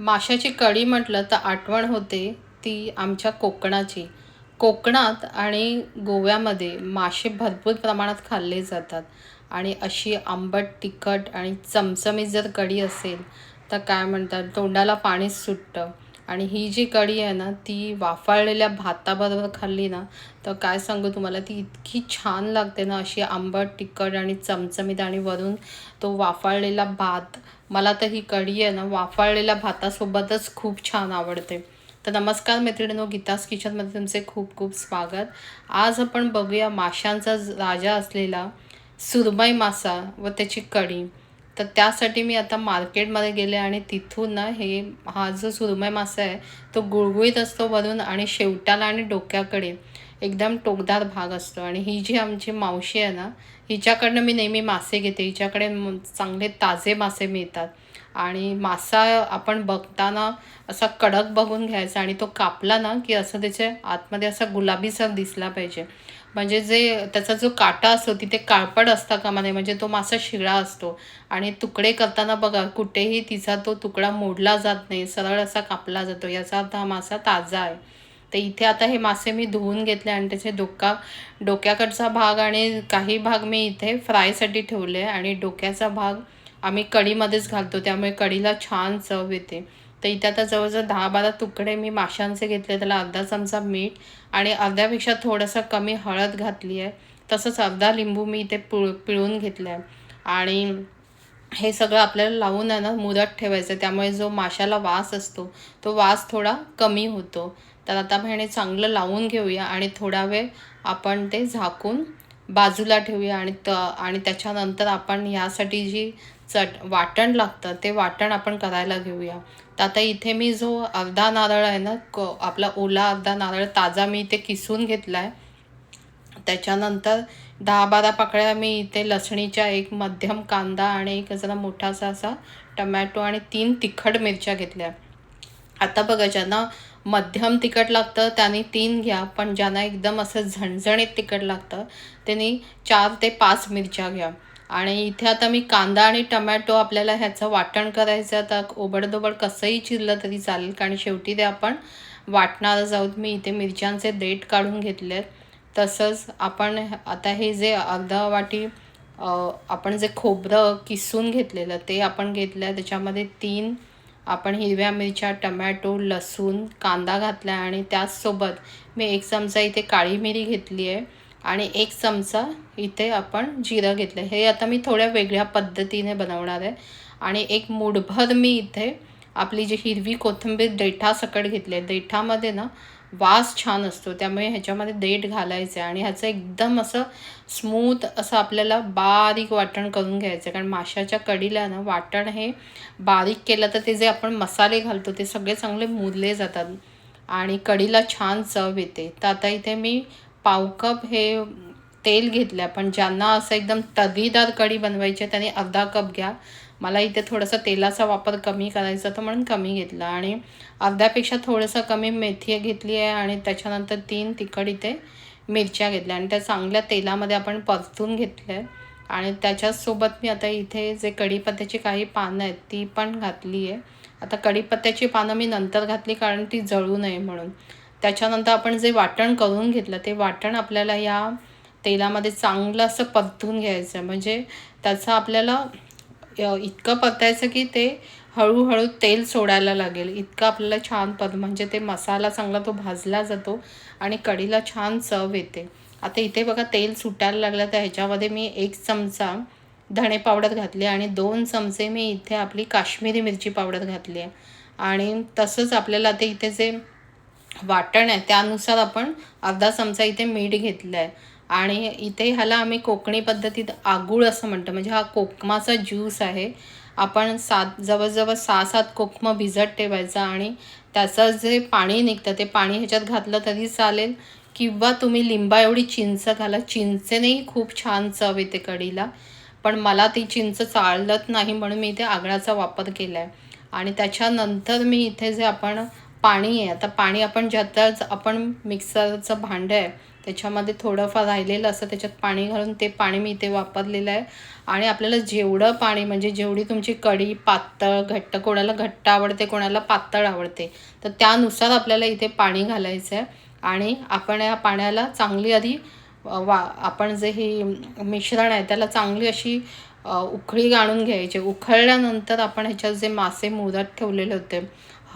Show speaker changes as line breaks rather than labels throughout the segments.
माशाची कढी म्हटलं तर आठवण होते ती आमच्या कोकणाची. कोकणात आणि गोव्यामध्ये मासे भरपूर प्रमाणात खाल्ले जातात. आणि अशी आंबट तिखट आणि चमचमीत जर कढी असेल तर काय म्हणतात तोंडाला पाणीच सुटतं. आणि ही जी कढी आहे ना ती वाफाळलेल्या भाताबरोबर खाल्ली ना तर काय सांगू तुम्हाला ती इतकी छान लागते ना अशी आंबट तिखट आणि चमचमीत आणि वरून तो वाफाळलेला भात मला तर ही कढी आहे ना वाफाळलेल्या भातासोबतच खूप छान आवडते. तर नमस्कार मैत्रिणीनो गीतास किचनमध्ये तुमचे खूप खूप स्वागत. आज आपण बघूया माशांचा राजा असलेला सुरमई मासा व त्याची कढी. तर त्यासाठी मी आता मार्केटमध्ये गेले आणि तिथून ना हे हा जो सुरमई मासा आहे तो गुळगुळीत असतो वरून आणि शेवटाला आणि डोक्याकडे. एकदम टोकदार भाग असतो. आणि ही जी आमची मावशी आहे ना हिच्याकडनं मी नेहमी मासे घेते. हिच्याकडे चांगले ताजे मासे मिळतात. आणि मासा आपण बघताना असा कडक बघून घ्यायचा आणि तो कापला ना की असं त्याच्या आतमध्ये असा गुलाबीसर दिसला पाहिजे. म्हणजे जे त्याचा जो काटा असतो तिथे काळपड असता कामा नये. म्हणजे तो मासा शिळा असतो. आणि तुकडे करताना बघा कुठेही तिचा तो तुकडा मोडला जात नाही. सरळ असा कापला जातो. याचा अर्थ हा मासा ताजा आहे. तर इथे आता हे मासे मी धुवून घेतले आणि त्याचे डोका डोक्याकडचा भाग आणि काही भाग मी इथे फ्रायसाठी ठेवले आणि डोक्याचा भाग आम्ही कढीमध्येच घालतो त्यामुळे कढीला छान चव येते. तर इथे आता जवळजवळ दहा बारा तुकडे मी माशांचे घेतले त्याला अर्धा चमचा मीठ आणि अर्ध्यापेक्षा थोडंसं कमी हळद घातली आहे. तसंच अर्धा लिंबू मी इथे पिळ पिळून घेतला आहे. आणि हे सगळं आपल्याला लावून आहे ना मुदत ठेवायचं त्यामुळे जो माशाला वास असतो तो वास थोडा कमी होतो. तर आता आपण हे चांगलं लावून घेऊया आणि थोडा वेळ आपण ते झाकून बाजूला ठेवूया. आणि त आणि त्याच्यानंतर आपण ह्यासाठी जी चट वाटण लागतं ते वाटण आपण करायला घेऊया. तर आता इथे मी जो अर्धा नारळ आहे ना क आपला ओला अर्धा नारळ ताजा मी इथे किसून घेतला आहे त्याच्यानंतर दहा बारा पाकळ्या मी इथे लसणीच्या एक मध्यम कांदा आणि एक जरा मोठासा असा टमॅटो आणि तीन तिखट मिरच्या घेतल्या. आता बघा ज्यांना मध्यम तिखट लागतं त्याने तीन घ्या पण ज्यांना एकदम असं झणझणीत तिखट लागतं त्यांनी चार ते पाच मिरच्या घ्या. आणि इथे आता मी कांदा आणि टमॅटो आपल्याला ह्याचं वाटण करायचं आता ओबडधोबड कसंही चिरलं तरी चालेल कारण शेवटी ते आपण वाटणारच आहोत मी इथे मिरच्यांचे देठ काढून घेतले आहेत तसंच आपण आता हे जे अर्धा वाटी आपण जे खोबरं किसून घेतलेलं ते आपण घेतलं त्याच्यामध्ये तीन आपण हिरव्या मिरच्या टमॅटो लसूण कांदा घातला आणि त्याचसोबत मी एक चमचा इथे काळी मिरी घेतली आहे आणि एक चमचा इथे आपण जिरं घेतलं हे आता मी थोड्या वेगळ्या पद्धतीने बनवणार आहे. आणि एक मुठभर मी इथे आपली जी हिरवी कोथिंबीर देठासकट घेतली आहे. देठामध्ये ना वास छान असतो. त्यामुळे ह्याच्यामध्ये देठ घालायचं आहे आणि ह्याचं एकदम असं स्मूथ असं आपल्याला बारीक वाटण करून घ्यायचं. आहे कारण माशाच्या कडीला ना वाटण हे बारीक केलं तर ते जे आपण मसाले घालतो ते सगळे चांगले मुरले जातात. आणि कढीला छान चव येते. तर आता इथे मी पाव कप हे तेल घेतलं पण ज्यांना असं एकदम तर्रीदार कढी बनवायची आहे त्यांनी अर्धा कप घ्या. मला इथे थोडासा तेलाचा वापर कमी करायचा होता म्हणून कमी घेतला. आणि अर्ध्यापेक्षा थोडंसं कमी मेथी घेतली आहे आणि त्याच्यानंतर तीन तिखट इथे मिरच्या घेतल्या. आणि त्या चांगल्या तेलामध्ये आपण परतून घेतल्या. आणि त्याच्यासोबत मी आता इथे जे कढीपत्त्याची काही पानं आहेत ती पण घातली आहे. आता कढीपत्त्याची पानं मी नंतर घातली कारण ती जळू नये म्हणून. त्याच्यानंतर आपण जे वाटण करून घेतलं ते वाटण आपल्याला या तेलामध्ये चांगलं असं परतून घ्यायचं आहे. म्हणजे त्याचा आपल्याला इतकं परतायचं की ते हळूहळू तेल सोडायला लागेल. इतकं आपल्याला छान पद म्हणजे ते मसाला चांगला तो भाजला जातो आणि कढीला छान चव येते. आता इथे बघा तेल सुटायला लागलं तर ह्याच्यामध्ये मी एक चमचा धणे पावडर घातली आणि दोन चमचे मी इथे आपली काश्मीरी मिरची पावडर घातली आहे. आणि तसंच आपल्याला आता इथे जे वाटण आहे त्यानुसार आपण अर्धा चमचा इथे मीठ घेतलं आहे आणि इथे ह्याला आम्ही कोकणी पद्धतीत आगूळ असं म्हणतो. म्हणजे हा कोकमाचा ज्यूस आहे. आपण सात जवळजवळ सहा सात कोकमं भिजत ठेवायचा आणि त्याचं जे पाणी निघतं ते पाणी ह्याच्यात घातलं तरी चालेल. किंवा तुम्ही लिंबा एवढी चिंच घाला. चिंचेनेही खूप छान चव येते कढीला पण मला ती चिंच चाळलत नाही म्हणून मी इथे आगळाचा वापर केला आहे आणि त्याच्यानंतर मी इथे जे आपण पाणी आहे आता पाणी आपण ज्यातच आपण मिक्सरचं भांडं आहे त्याच्यामध्ये थोडंफार राहिलेलं असतं. त्याच्यात पाणी घालून ते पाणी मी इथे वापरलेलं आहे. आणि आपल्याला जेवढं पाणी म्हणजे जेवढी तुमची कढी पातळ घट्ट कोणाला घट्ट आवडते कोणाला पातळ आवडते तर त्यानुसार आपल्याला इथे पाणी घालायचं आहे. आणि आपण या पाण्याला चांगली आधी वा आपण जे हे मिश्रण आहे त्याला चांगली अशी उखळी उकळी घ्यायची. उखळल्यानंतर आपण ह्याच्यात जे मासे मुदत ठेवलेले होते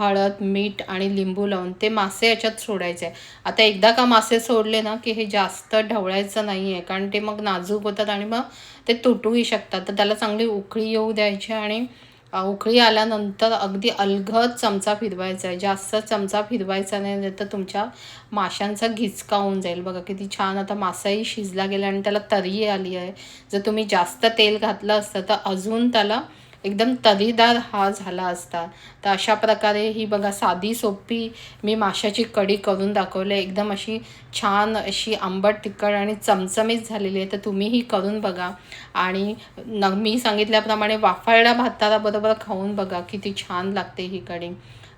हळद मीठ आणि लिंबू लावून ते मासे याच्यात सोडायचे. आहे आता एकदा का मासे सोडले ना की हे जास्त ढवळायचं नाही आहे कारण ते मग नाजूक होतात आणि मग ते तुटूही शकतात. तर त्याला चांगली उकळी येऊ द्यायची आणि उकळी आल्यानंतर अगदी अलगद चमचा फिरवायचा आहे. जास्त चमचा फिरवायचा नाही नाही तर तुमच्या माशांचा घिचका होऊन जाईल. बघा किती छान आता मासाही शिजला गेला आणि त्याला तरी आली आहे. जर तुम्ही जास्त तेल घातलं असतं तर अजून त्याला एकदम तरीदार हा झाला असता. तर अशा प्रकारे ही बघा साधी सोपी मी माशाची कढी करून दाखवली. एकदम अशी छान अशी आंबट तिखट आणि चमचमीत झालेली आहे. तर तुम्हीही करून बघा. आणि न मी सांगितल्याप्रमाणे वाफाळल्या भाताबरोबर खाऊन बघा किती छान लागते ही कढी.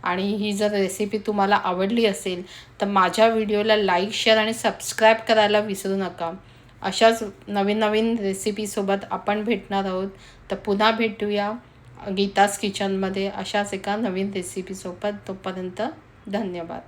आणि ही जर रेसिपी तुम्हाला आवडली असेल तर माझ्या व्हिडिओला लाईक शेअर आणि सबस्क्राईब करायला विसरू नका. अशाच नवीन नवीन रेसिपीसोबत आपण भेटणार आहोत. तर पुन्हा भेटूया गीतास किचनमध्ये अशाच एका नवीन रेसिपीसोबत तोपर्यंत धन्यवाद.